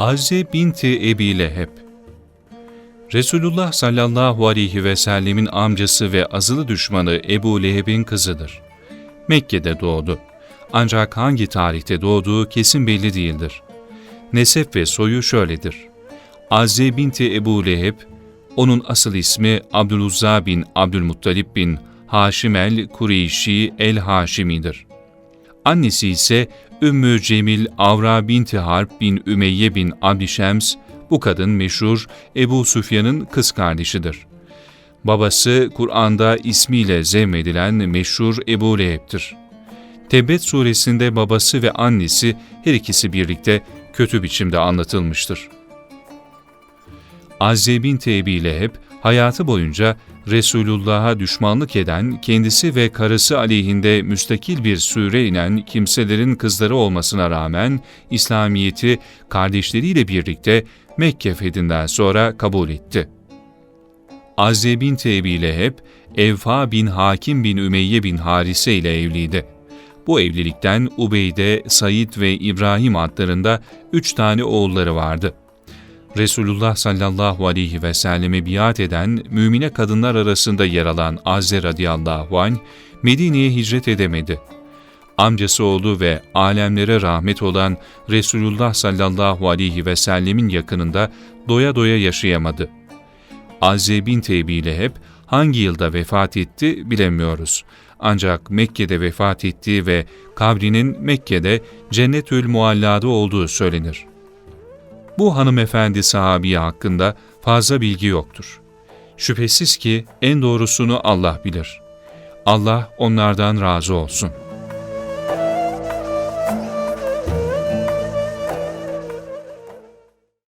Azze binti Ebi Leheb Resulullah sallallahu aleyhi ve sellemin amcası ve azılı düşmanı Ebu Leheb'in kızıdır. Mekke'de doğdu. Ancak hangi tarihte doğduğu kesin belli değildir. Nesep ve soyu şöyledir. Azze binti Ebu Leheb, onun asıl ismi Abdüluzza bin Abdülmuttalip bin Haşim el-Kureyşi el-Haşimi'dir. Annesi ise Ümmü Cemil Avra binti Harp bin Ümeyye bin Abdişems, bu kadın meşhur Ebu Süfyan'ın kız kardeşidir. Babası Kur'an'da ismiyle zemmedilen meşhur Ebu Leheb'tir. Tebbet suresinde babası ve annesi her ikisi birlikte kötü biçimde anlatılmıştır. Azze binti Ebi Leheb hayatı boyunca Resulullah'a düşmanlık eden, kendisi ve karısı aleyhinde müstakil bir sure inen kimselerin kızları olmasına rağmen İslamiyet'i kardeşleriyle birlikte Mekke fethinden sonra kabul etti. Azze binti Ebi Leheb, Evfa bin Hakim bin Ümeyye bin Harise ile evliydi. Bu evlilikten Ubeyde, Said ve İbrahim adlarında üç tane oğulları vardı. Resulullah sallallahu aleyhi ve selleme biat eden mümine kadınlar arasında yer alan Azze radıyallahu anh, Medine'ye hicret edemedi. Amcası oldu ve alemlere rahmet olan Resulullah sallallahu aleyhi ve sellemin yakınında doya doya yaşayamadı. Azze bin Ebi Leheb hangi yılda vefat etti bilemiyoruz. Ancak Mekke'de vefat ettiği ve kabrinin Mekke'de Cennetül Mualla'da olduğu söylenir. Bu hanımefendi sahabiye hakkında fazla bilgi yoktur. Şüphesiz ki en doğrusunu Allah bilir. Allah onlardan razı olsun.''